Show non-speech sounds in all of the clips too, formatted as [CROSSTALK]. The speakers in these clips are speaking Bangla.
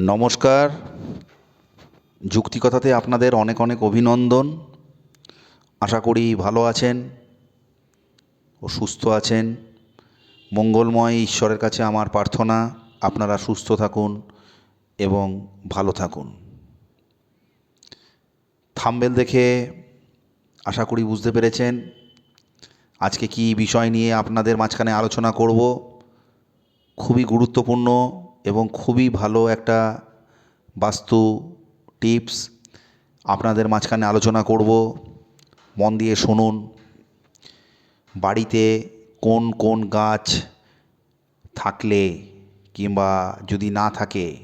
নমস্কার। যুক্তিকথাতে আপনাদের অনেক অনেক অভিনন্দন। আশা করি ভালো আছেন ও সুস্থ আছেন। মঙ্গলময় ঈশ্বরের কাছে আমার প্রার্থনা, আপনারা সুস্থ থাকুন এবং ভালো থাকুন। থাম্বেল দেখে আশা করি বুঝতে পেরেছেন আজকে কি বিষয় নিয়ে আপনাদের মাঝখানে আলোচনা করব। খুবই গুরুত্বপূর্ণ এবং খুবই ভালো একটা বাস্তু টিপস। আপনাদের মাঝখানে আলোচনা করব। মন দিয়ে শুনুন। বাড়িতে কোন কোন গাছ থাকলে কিংবা যদি না থাকে,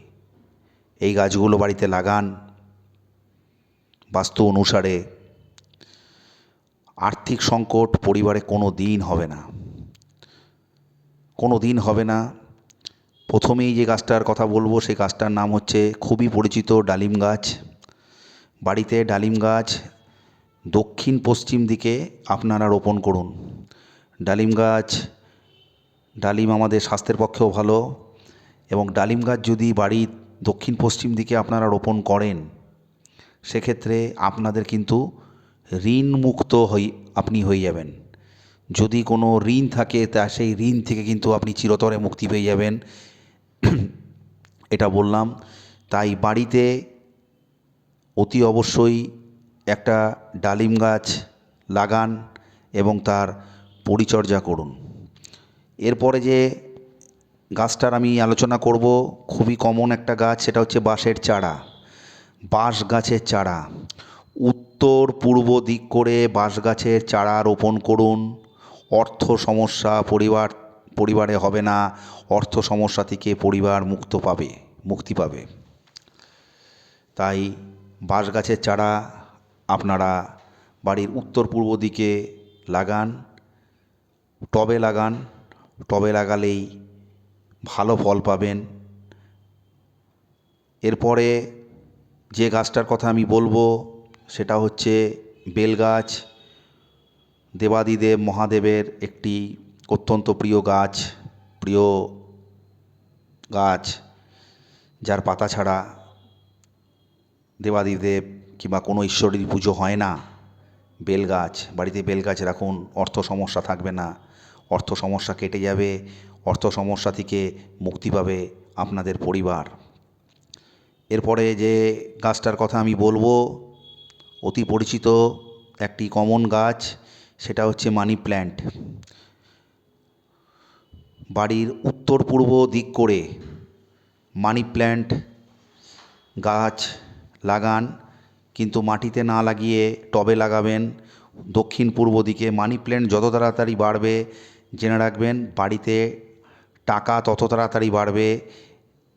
এই গাছগুলো বাড়িতে লাগান। বাস্তু অনুসারে আর্থিক সংকট পরিবারে কোনো দিন হবে না। কোনো দিন হবে না। প্রথমেই যে গাছটার কথা বলব, সেই গাছটার নাম হচ্ছে খুবই পরিচিত ডালিম গাছ। বাড়িতে ডালিম গাছ দক্ষিণ পশ্চিম দিকে আপনারা রোপণ করুন। ডালিম গাছ, ডালিম আমাদের স্বাস্থ্যের পক্ষেও ভালো এবং ডালিম গাছ যদি বাড়ির দক্ষিণ পশ্চিম দিকে আপনারা রোপণ করেন, সেক্ষেত্রে আপনাদের কিন্তু ঋণ মুক্ত হই, আপনি হয়ে যাবেন। যদি কোনো ঋণ থাকে, তা সেই ঋণ থেকে কিন্তু আপনি চিরতরে মুক্তি পেয়ে যাবেন। [CLEARS THROAT] এটা বললাম, তাই বাড়িতে অতি অবশ্যই একটা ডালিম গাছ লাগান এবং তার পরিচর্যা করুন। এরপরে যে গাছটার আমি আলোচনা করব, খুবই কমন একটা গাছ, সেটা হচ্ছে বাঁশের চারা। বাঁশ গাছের চারা। উত্তর পূর্ব দিক করে বাঁশ গাছের চারা রোপণ করুন। অর্থ সমস্যা, পরিবার পরিবারে হবে না, অর্থ সমস্যা থেকে পরিবার মুক্ত পাবে, মুক্তি পাবে। তাই বাঁশ গাছের চারা আপনারা বাড়ির উত্তর পূর্ব দিকে লাগান, টবে লাগান, টবে লাগালেই ভালো ফল পাবেন। এরপরে যে গাছটার কথা আমি বলব, সেটা হচ্ছে বেলগাছ। দেবাদিদেব মহাদেবের একটি অত্যন্ত প্রিয় গাছ প্রিয় গাছ, যার পাতা ছাড়া দেবাদিদেব কিংবা কোনো ঈশ্বরের পুজো হয় না। বেলগাছ বাড়িতে বেলগাছ রাখুন, অর্থ সমস্যা থাকবে না। অর্থ সমস্যা কেটে যাবে, অর্থ সমস্যা থেকে মুক্তি পাবে আপনাদের পরিবার। এরপরে যে গাছটার কথা আমি বলব, অতি পরিচিত একটি কমন গাছ, সেটা হচ্ছে মানি প্ল্যান্ট। বাড়ির উত্তর পূর্ব দিক করে মানি প্ল্যান্ট, গাছ লাগান, কিন্তু মাটিতে না লাগিয়ে টবে লাগাবেন। দক্ষিণ পূর্ব দিকে মানি প্ল্যান্ট যত তাড়াতাড়ি বাড়বে, জেনে রাখবেন বাড়িতে টাকা তত তাড়াতাড়ি বাড়বে।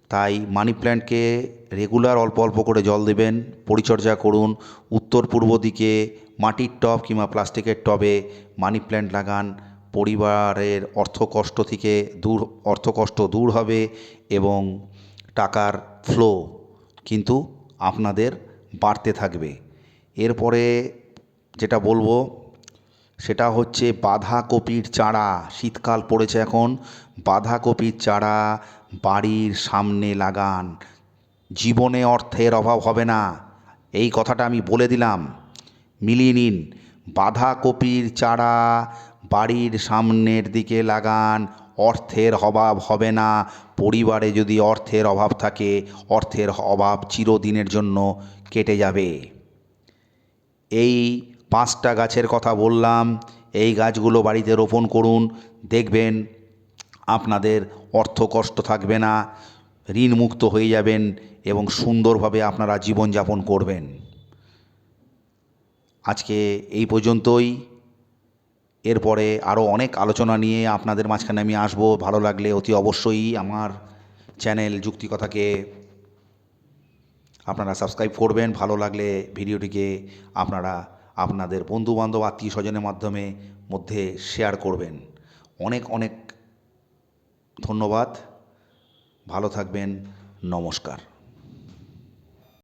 তাই মানি প্ল্যান্টকে রেগুলার অল্প অল্প করে জল দেবেন। পরিচর্যা করুন। উত্তর পূর্ব দিকে মাটির টব কিংবা প্লাস্টিকের টবে মানি প্ল্যান্ট লাগান। পরিবারের অর্থ কষ্ট থেকে দূর অর্থ কষ্ট দূর হবে এবং টাকার ফ্লো কিন্তু আপনাদের বাড়তে থাকবে। এরপরে যেটা বলব, সেটা হচ্ছে বাঁধাকপির চারা। শীতকাল পড়েছে এখন, বাঁধাকপির চারা বাড়ির সামনে লাগান। জীবনে অর্থের অভাব হবে না। এই কথাটা আমি বলে দিলাম। মিলিয়ে নিন। বাঁধাকপির চারা বাড়ির সামনের দিকে লাগান, অর্থের অভাব হবে না। পরিবারে যদি অর্থের অভাব থাকে, অর্থের অভাব চিরদিনের জন্য কেটে যাবে। এই পাঁচটা গাছের কথা বললাম, এই গাছগুলো বাড়িতে রোপণ করুন। দেখবেন আপনাদের অর্থ কষ্ট থাকবে না, ঋণমুক্ত হয়ে যাবেন এবং সুন্দরভাবে আপনারা জীবনযাপন করবেন। আজকে এই পর্যন্তই। এরপরে আরও অনেক আলোচনা নিয়ে আপনাদের মাঝখানে আমি আসব। ভালো লাগলে অতি অবশ্যই আমার চ্যানেল যুক্তিকথাকে আপনারা সাবস্ক্রাইব করবেন। ভালো লাগলে ভিডিওটিকে আপনারা আপনাদের বন্ধুবান্ধব আত্মীয় স্বজনের মাধ্যমে মধ্যে শেয়ার করবেন। অনেক অনেক ধন্যবাদ। ভালো থাকবেন। নমস্কার।